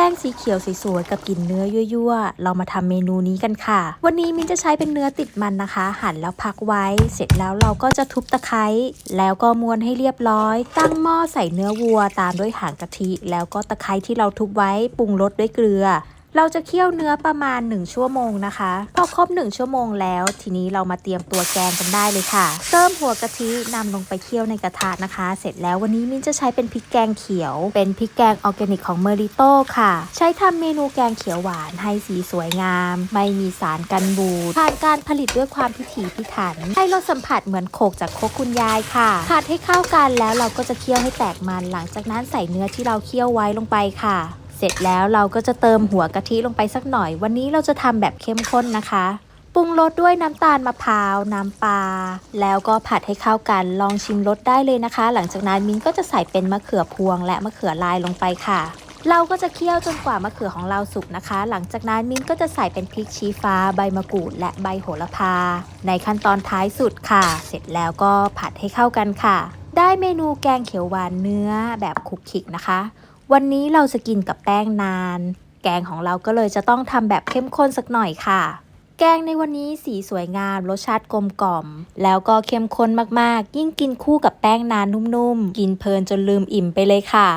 กงสีเขียวสวยๆกับกลิ่นเนื้อยั่วๆ เรามาทำเมนูนี้กันค่ะ วันนี้มินจะใช้เป็นเนื้อติดมันนะคะ หั่นแล้วพักไว้ เสร็จแล้วเราก็จะทุบตะไคร้แล้วก็ม้วนให้เรียบร้อย ตั้งหม้อใส่เนื้อวัวตามด้วยหางกะทิ แล้วก็ตะไคร้ที่เราทุบไว้ปรุงรสด้วยเกลือ เราจะเคี่ยวเนื้อประมาณ 1 ชั่วโมงนะคะพอครบ 1 ชั่วโมงแล้ว ทีนี้เรามาเตรียมตัวแกงกันได้เลยค่ะ เติมหัวกะทินำลงไปเคี่ยวในกระทะนะคะ เสร็จแล้ววันนี้มินจะใช้เป็นพริกแกงเขียว เป็นพริกแกงออร์แกนิกของเมอริโต้ค่ะ ใช้ทำเมนูแกงเขียวหวานให้สีสวยงาม ไม่มีสารกันบูดผ่านการผลิตด้วยความพิถีพิถัน ให้รสสัมผัสเหมือนโขกจากโคกคุณยายค่ะผัดให้เข้ากันแล้วเราก็จะเคี่ยวให้แตกมัน หลังจากนั้นใส่เนื้อที่เราเคี่ยวไว้ลงไปค่ะ เสร็จแล้วเราก็จะเติมหัวกะทิลงไปสักหน่อย วันนี้เราจะทำแบบเข้มข้นนะคะปรุงรสด้วยน้ำตาลมะพร้าว น้ำปลา แล้วก็ผัดให้เข้ากันลองชิมรสได้เลยนะคะ หลังจากนั้นมิ้นก็จะใส่เป็นมะเขือพวง และมะเขือลายลงไปค่ะ เราก็จะเคี่ยวจนกว่ามะเขือของเราสุกนะคะ หลังจากนั้นมิ้นก็จะใส่เป็นพริกชี้ฟ้า ใบมะกรูด และใบโหระพา ในขั้นตอนท้ายสุดค่ะ เสร็จแล้วก็ผัดให้เข้ากันค่ะ ได้เมนูแกงเขียวหวานเนื้อแบบคุกคิกนะคะ วันนี้เราจะกินกับแป้งนาน แกงของเราก็เลยจะต้องทำแบบเข้มข้นสักหน่อยค่ะ แกงในวันนี้สีสวยงาม รสชาติกลมกล่อม แล้วก็เข้มข้นมากๆ ยิ่งกินคู่กับแป้งนานนุ่มๆ กินเพลินจนลืมอิ่มไปเลยค่ะ